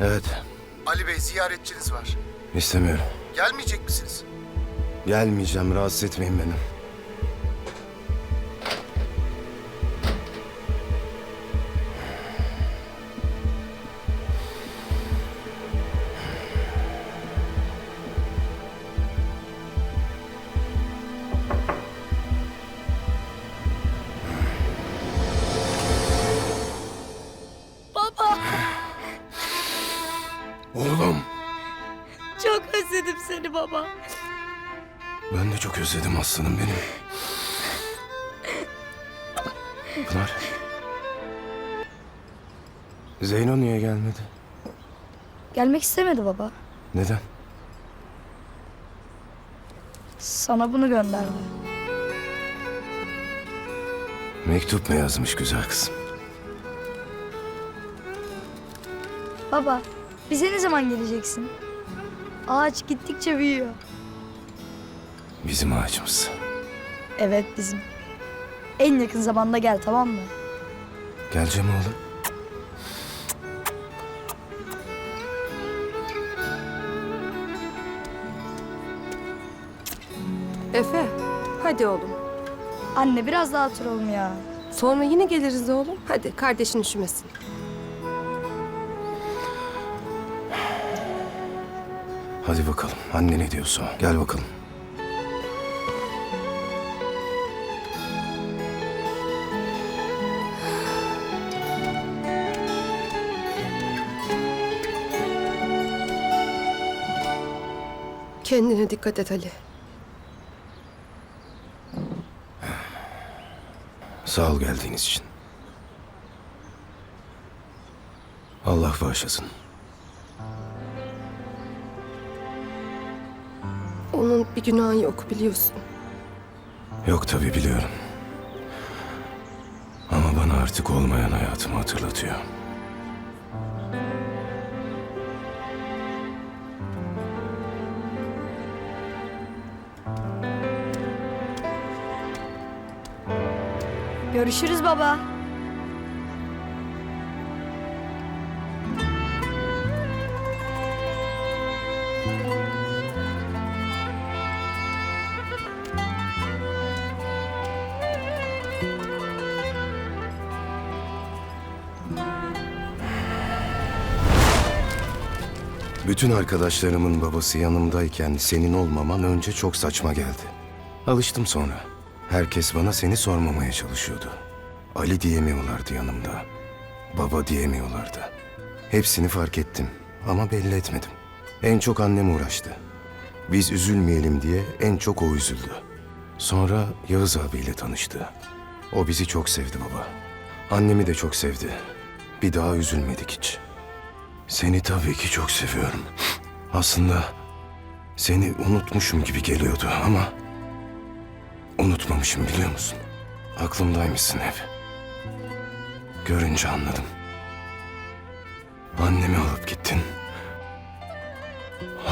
Evet, Ali Bey ziyaretçiniz var. istemiyorum. Gelmeyecek misiniz? Gelmeyeceğim, rahatsız etmeyin beni. Oğlum, çok özledim seni baba. ben de çok özledim aslanım benim. Pınar. Zeyno niye gelmedi? Gelmek istemedi baba. Neden? Sana bunu gönderdi. Mektup mu yazmış güzel kızım? Baba, bize ne zaman geleceksin? Ağaç gittikçe büyüyor. Bizim ağacımız. Evet bizim. En yakın zamanda gel tamam mı? Geleceğim oğlum. Efe, hadi oğlum. Anne biraz daha oturalım ya. Sonra yine geliriz oğlum. Hadi kardeşin üşümesin. Hadi bakalım. Anne ne diyorsa. Gel bakalım. Kendine dikkat et Ali. Sağ ol geldiğiniz için. Allah bağışlasın. Onun bir günahı yok biliyorsun. Yok tabii biliyorum. Ama bana artık olmayan hayatımı hatırlatıyor. Görüşürüz baba. Bütün arkadaşlarımın babası yanımdayken senin olmaman önce çok saçma geldi. Alıştım sonra. Herkes bana seni sormamaya çalışıyordu. Ali diyemiyorlardı yanımda. Baba diyemiyorlardı. Hepsini fark ettim ama belli etmedim. En çok annem uğraştı. Biz üzülmeyelim diye en çok o üzüldü. Sonra Yağız abiyle tanıştı. O bizi çok sevdi baba. Annemi de çok sevdi. Bir daha üzülmedik hiç. Seni tabii ki çok seviyorum. Aslında seni unutmuşum gibi geliyordu ama unutmamışım biliyor musun? Aklımdaymışsın hep. Görünce anladım. Annemi alıp gittin.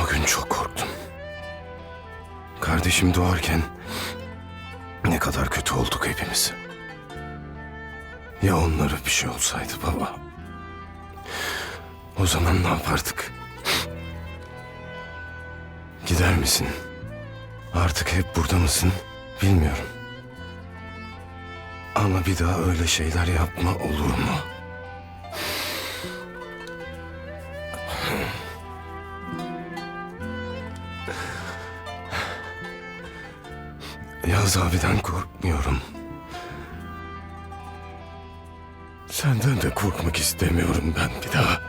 O gün çok korktum. Kardeşim doğarken ne kadar kötü olduk hepimiz. Ya onlara bir şey olsaydı baba? O zaman ne yapardık? Gider misin? Artık hep burada mısın? Bilmiyorum. Ama bir daha öyle şeyler yapma olur mu? Yaz abiden korkmuyorum. Senden de korkmak istemiyorum ben bir daha.